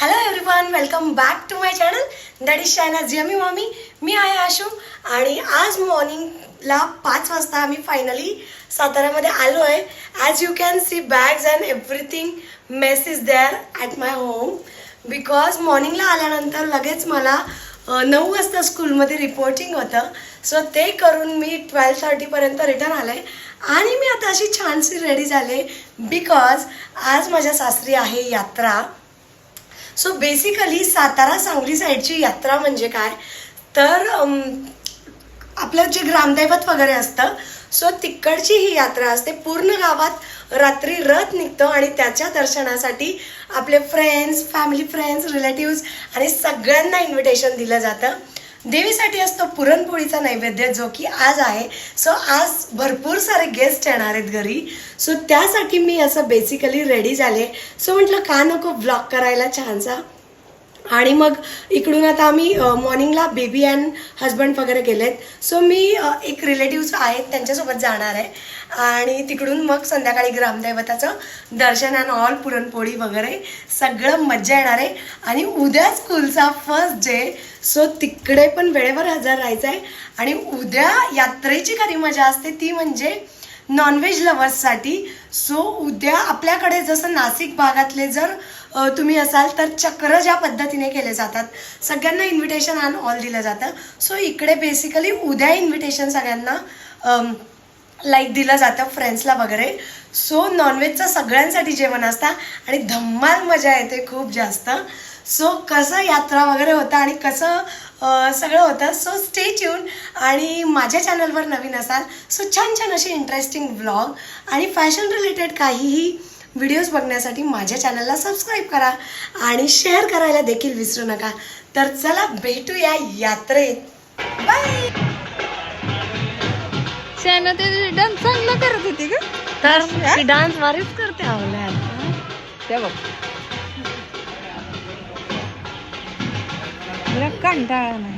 Hello everyone welcome back to my channel that is Shayna जियमी mommy मी आहे आशू आणि आज मॉर्निंगला पाच वाजता आम्ही फायनली साताऱ्यामध्ये आलो आहे as you can see bags and everything mess is there at my home because मॉर्निंगला आल्यानंतर लगेच मला नऊ वाजता स्कूलमध्ये रिपोर्टिंग होतं. सो ते करून मी ट्वेल्व थर्टीपर्यंत रिटर्न आले. आणि मी आता अशी छानशी रेडी झाले बिकॉज आज माझ्या सासरी आहे यात्रा. सो बेसिकली सातारा सांगली साईडची यात्रा म्हणजे काय? तर आपलं जे ग्रामदैवत वगैरे असतं सो तिकडची ही यात्रा असते. पूर्ण गावात रात्री रथ निघतो आणि त्याच्या दर्शनासाठी आपले फ्रेंड्स फॅमिली फ्रेंड्स रिलेटिव्ज आणि सगळ्यांना इन्व्हिटेशन दिलं जातं. देवीसाठी असतो पुरणपोळीचा नैवेद्य जो की आज आहे. सो आज भरपूर सारे गेस्ट येणार आहेत घरी. सो त्यासाठी मी असं बेसिकली रेडी झाले. सो म्हटलं का नको ब्लॉग करायला छानसा. आणि मग इकडून आता आम्ही मॉर्निंगला बेबी अँड हजबंड वगैरे गेलेत. सो मी एक रिलेटिव्स आहेत त्यांच्यासोबत जाणार आहे. आणि तिकडून मग संध्याकाळी ग्रामदैवताचं दर्शन अँड ऑल पुरणपोळी वगैरे सगळं मज्जा येणार आहे. आणि उद्या स्कूलचा फर्स्ट डे सो तिकडे पण वेळेवर हजर राहायचं आहे आणि उद्या यात्रेची खरी मजा असते ती म्हणजे नॉनव्हेज लवर्ससाठी सो उद्या आपल्याकडे जसं नाशिक भागातले जर तुम्ही असाल तर चक्र ज्या पद्धतीने केले जातात सगळ्यांना इन्व्हिटेशन अँड ऑल दिलं जातं. सो इकडे बेसिकली उद्या इन्व्हिटेशन सगळ्यांना लाईक दिलं जातं फ्रेंड्सला वगैरे. सो नॉनव्हेजचं सगळ्यांसाठी जेवण असतं आणि धम्माल मजा येते खूप जास्त. सो कसं यात्रा वगैरे होतं आणि कसं सगळं होतं. सो स्टे ट्यून आणि माझ्या चॅनलवर नवीन असाल सो छान छान असे इंटरेस्टिंग व्लॉग आणि फॅशन रिलेटेड काहीही व्हिडिओज बघण्यासाठी माझ्या चॅनलला सबस्क्राईब करा आणि शेअर करायला देखील विसरू नका. तर चला भेटूया यात्रेत. बाय! शाना ते डान्स चांगला करत होती ग. तर ती डान्स भारीच करते आवल्या त्या बघ. मला कंटाळा नाही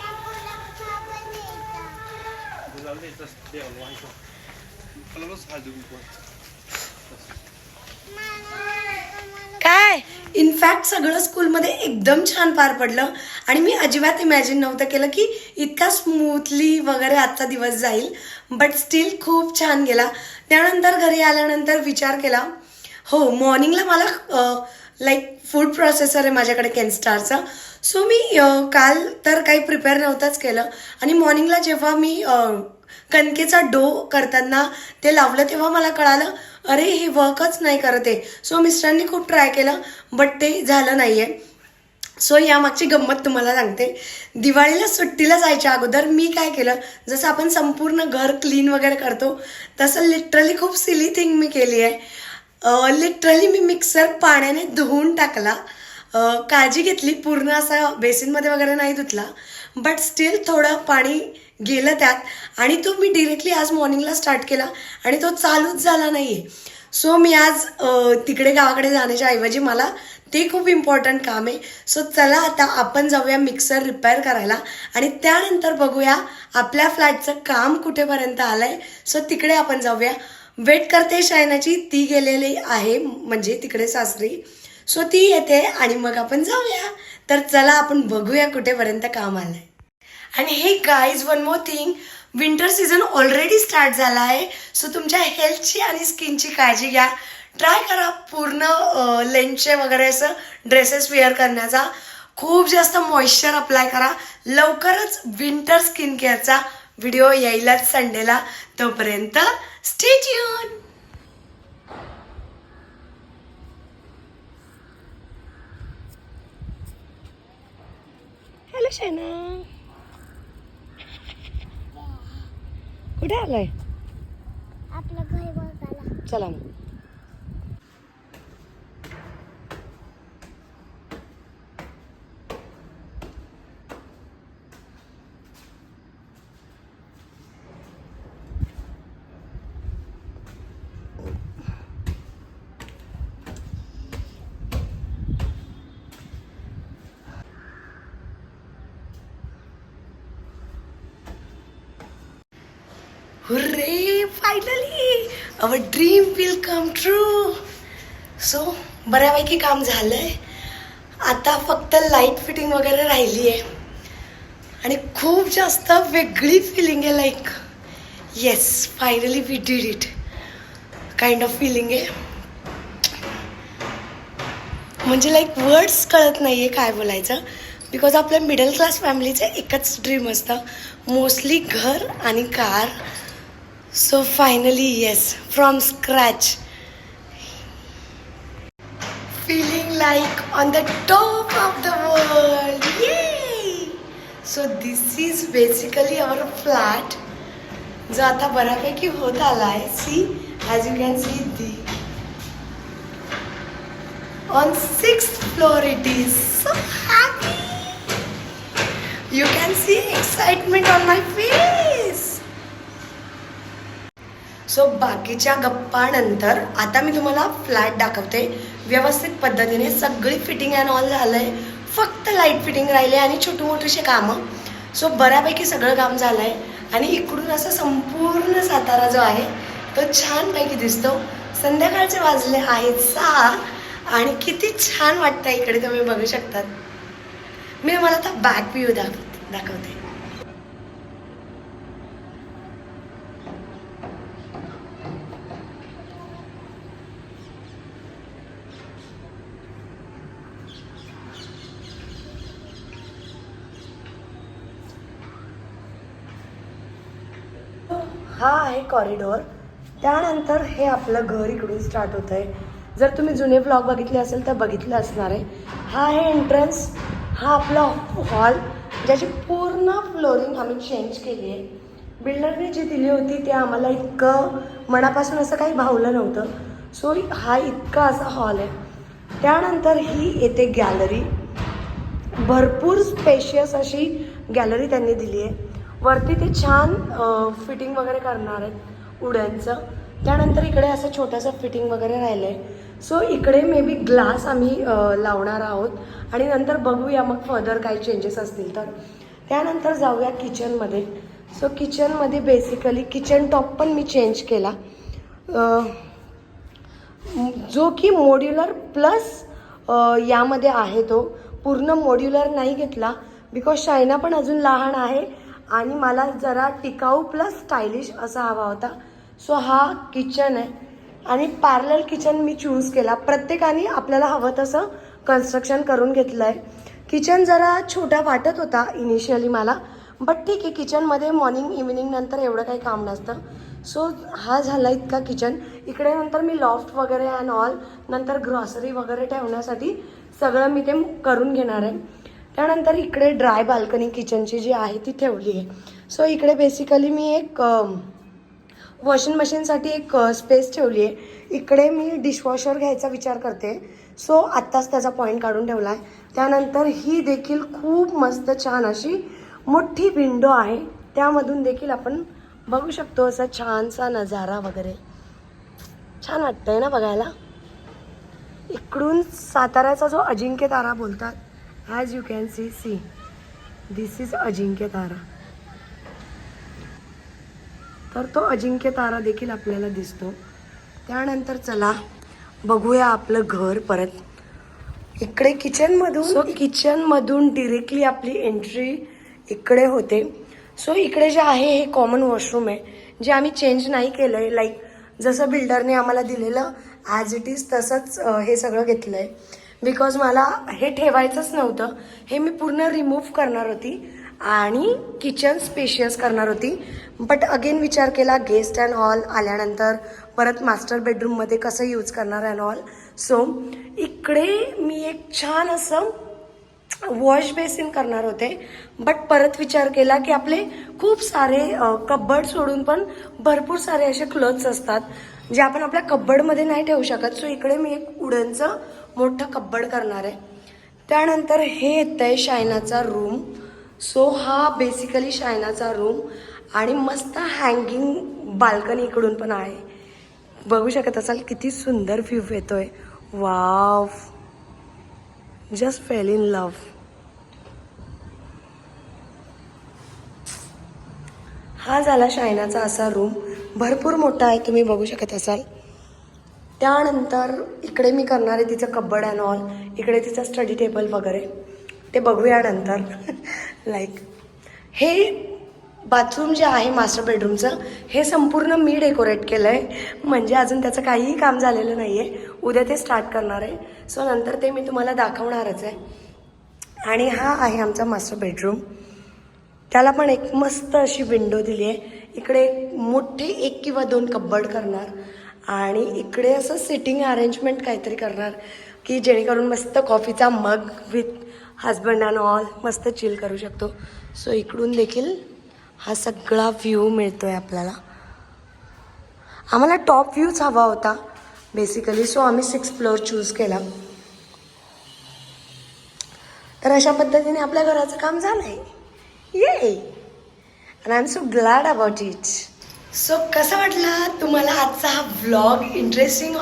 काय? इनफॅक्ट सगळं स्कूलमध्ये एकदम छान पार पडलं. आणि मी अजिबात इमॅजिन नव्हतं केलं की इतका स्मूथली वगैरे आजचा दिवस जाईल. बट स्टील खूप छान गेला. त्यानंतर घरी आल्यानंतर विचार केला. हो मॉर्निंगला मला लाईक फूड प्रोसेसर आहे माझ्याकडे केनस्टारचा सो मी काल तर काही प्रिपेअर नव्हतंच केलं. आणि मॉर्निंगला जेव्हा मी कणकेचा डो करताना ते लावलं तेव्हा मला कळालं अरे हे वर्कच नाही करत आहे. सो मिस्टरांनी खूप ट्राय केलं बट ते झालं नाही आहे सो यामागची गंमत तुम्हाला सांगते. दिवाळीला सुट्टीला जायच्या अगोदर मी काय केलं जसं आपण संपूर्ण घर क्लीन वगैरे करतो तसं लिटरली खूप सिली थिंग मी केली आहे. लिटरली मी मिक्सर पाण्याने धुवून टाकला. काळजी घेतली. पूर्ण असा बेसिनमध्ये वगैरे नाही धुतला. बट स्टील थोडं पाणी गेलं त्यात. आणि तो मी डिरेक्टली आज मॉर्निंगला स्टार्ट केला. आणि तो चालूच झाला नाही आहे सो मी आज तिकडे गावाकडे जाण्याच्या ऐवजी मला ते खूप इम्पॉर्टंट काम आहे. सो चला आता आपण जाऊया मिक्सर रिपेअर करायला. आणि त्यानंतर बघूया आपल्या फ्लॅटचं काम कुठेपर्यंत आलं आहे सो तिकडे आपण जाऊया. वेट करते शायनाची ती गेलेली आहे. म्हणजे तिकडे सासरी. सो ती येते आणि मग आपण जाऊया. तर चला आपण बघूया कुठेपर्यंत काम आलंय. आणि हे guys one more thing winter season already start झाला आहे सो तुमच्या हेल्थची आणि स्किनची काळजी घ्या. ट्राय करा पूर्ण लेंथचे वगैरे असं ड्रेसेस वेअर करण्याचा. खूप जास्त मॉइश्चर अप्लाय करा. लवकरच विंटर स्किन केअरचा व्हिडिओ येईलच संडेला. तोपर्यंत स्टे कशा आहे ना कुठे आलाय आपलं घर बघायला चला मग hurray finally our dream will come true so बऱ्यापैकी काम झालं आहे आता फक्त लाइट फिटिंग वगैरे राहिली आहे आणि खूप जास्त वेगळी फिलिंग आहे like yes finally we did it kind of feeling आहे. म्हणजे लाईक वर्ड्स कळत नाही आहे काय बोलायचं. बिकॉज आपल्या मिडल क्लास फॅमिलीचं एकच ड्रीम असतं. मोस्टली घर आणि car so finally yes from scratch feeling like on the top of the world. Yay! So this is basically our flat. जो आता बऱ्यापैकी होत आलाय see as you can see the on six floor it is so happy you can see excitement on my face so बाकीच्या गप्पानंतर आता मी तुम्हाला flat दाखवते. व्यवस्थित पद्धतीने सगळी फिटिंग अँड ऑल झालंय. फक्त लाइट फिटिंग राहिले आणि छोटी मोठीशी कामं. सो बऱ्यापैकी सगळं काम झालंय. आणि इकडून असं संपूर्ण सातारा जो आहे तो छानपैकी दिसतो. संध्याकाळचे वाजले आहेत सहा. आणि किती छान वाटतं इकडे तुम्ही बघू शकतात. मी तुम्हाला आता बॅक व्ह्यू दाखव दाखवते हा आहे कॉरिडॉर त्यानंतर हे आपलं घर इकडून स्टार्ट होत आहे जर तुम्ही जुने ब्लॉग बघितले असेल तर बघितलं असणार आहे. हा आहे एंट्रन्स हा आपला हॉल ज्याची पूर्ण फ्लोरिंग आम्ही चेंज केली आहे. बिल्डरने जी दिली होती ते आम्हाला इतकं मनापासून असं काही भावलं नव्हतं. सो हा इतका असा हॉल आहे. त्यानंतर ही येते गॅलरी भरपूर स्पेशियस अशी गॅलरी त्यांनी दिली आहे. वरती ते छान फिटिंग वगैरे करणार आहेत उड्यांचं. त्यानंतर इकडे असं छोटंसं फिटिंग वगैरे राहिलं आहे सो इकडे मे बी ग्लास आम्ही लावणार आहोत. आणि नंतर बघूया मग फर्दर काही चेंजेस असतील तर. त्यानंतर जाऊया किचनमध्ये सो किचनमध्ये बेसिकली किचन टॉप पण मी चेंज केला. जो की मॉड्युलर प्लस यामध्ये आहे तो. पूर्ण मॉड्युलर नाही घेतला. बिकॉज शायना पण अजून लहान आहे. आणि मला जरा टिकाऊ प्लस स्टायलिश असा हवा होता. सो हा किचन आहे. आणि पॅरल किचन मी चूज केला. प्रत्येकाने आपल्याला हवं तसं कन्स्ट्रक्शन करून घेतलं आहे किचन जरा छोटा वाटत होता इनिशियली मला. बट ठीक आहे किचनमध्ये मॉर्निंग इव्हिनिंग नंतर एवढं काही काम नसतं. सो हा झाला इतका किचन इकडे नंतर मी लॉफ्ट वगैरे अँड ऑल नंतर ग्रॉसरी वगैरे ठेवण्यासाठी सगळं मी ते करून घेणार आहे. त्यानंतर इकडे ड्राय बाल्कनी किचनची जी आहे ती ठेवली आहे. सो इकडे बेसिकली मी एक वॉशिंग मशीनसाठी एक स्पेस ठेवली आहे. इकडे मी डिशवॉशर घ्यायचा विचार करते. सो आत्ताच त्याचा पॉईंट काढून ठेवला आहे त्यानंतर ही देखील खूप मस्त छान अशी मोठी विंडो आहे. त्यामधून देखील आपण बघू शकतो असा छानसा नजारा वगैरे. छान वाटतंय ना बघायला? इकडून साताऱ्याचा जो अजिंक्य तारा बोलतात as you can see see this is Ajinkya Tara तर तो अजिंक्य तारा देखील आपल्याला दिसतो. त्यानंतर चला बघूया आपलं घर परत. इकडे किचनमधून सो किचनमधून डिरेक्टली आपली एंट्री इकडे होते. सो इकडे जे आहे हे कॉमन वॉशरूम आहे. जे आम्ही चेंज नाही केलं आहे लाईक जसं बिल्डरने आम्हाला दिलेलं ॲज इट इज तसंच हे सगळं घेतलं आहे बिकॉज मला हे ठेवायचंच नव्हतं. हे मी पूर्ण रिमूव्ह करणार होती आणि किचन स्पेशियस करणार होती. बट अगेन विचार केला गेस्ट अँड ऑल आल्यानंतर परत मास्टर बेडरूममध्ये कसं यूज करणार अँड ऑल सो इकडे मी एक छान असं वॉश बेसिन करणार होते. बट परत विचार केला की आपले खूप सारे कब्बड सोडून पण भरपूर सारे असे क्लोथ्स असतात. जे आपण आपल्या कब्बडमध्ये नाही ठेवू शकत. सो इकडे मी एक उडनचं मोठं कब्बड करणार आहे. त्यानंतर हे येतं आहे शायनाचा रूम सो हा बेसिकली शायनाचा रूम आणि मस्त हँगिंग बाल्कनी इकडून पण आहे. बघू शकत असाल किती सुंदर व्ह्यू येतोय. Wow just fell in love हा झाला शायनाचा असा रूम भरपूर मोठा आहे तुम्ही बघू शकत असाल. त्यानंतर इकडे मी करणार आहे तिचं कब्बड अँड ऑल इकडे तिचं स्टडी टेबल वगैरे. ते बघूया नंतर. लाईक हे बाथरूम जे आहे मास्टर बेडरूमचं हे संपूर्ण मी डेकोरेट केलं आहे म्हणजे अजून त्याचं काहीही काम झालेलं नाही आहे उद्या ते स्टार्ट करणार आहे. सो नंतर ते मी तुम्हाला दाखवणारच आहे. आणि हा आहे आमचा मास्टर बेडरूम त्याला पण एक मस्त अशी विंडो दिली आहे इकडे एक मोठे एक किंवा दोन कब्बड करणार. आणि इकडे असं सिटिंग अरेंजमेंट काहीतरी करणार की जेणेकरून मस्त कॉफीचा mug with husband and all मस्त चिल करू शकतो. सो इकडून देखील हा सगळा व्ह्यू मिळतो आहे आपल्याला. आम्हाला टॉप व्ह्यूच हवा होता बेसिकली सो आम्ही सिक्स फ्लोअर चूज केला. तर अशा पद्धतीने आपल्या घराचं काम झालं आहे yeah and I am so glad about so कसा वाटला तुम्हाला आजचा हा व्लॉग इंटरेस्टिंग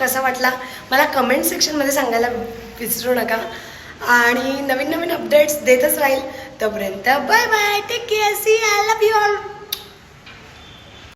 कसा वाटला? मला कमेंट सेक्शनमध्ये सांगायला विसरू नका. आणि नवीन नवीन अपडेट्स देतच राहील. तोपर्यंत bye bye take care see I love you all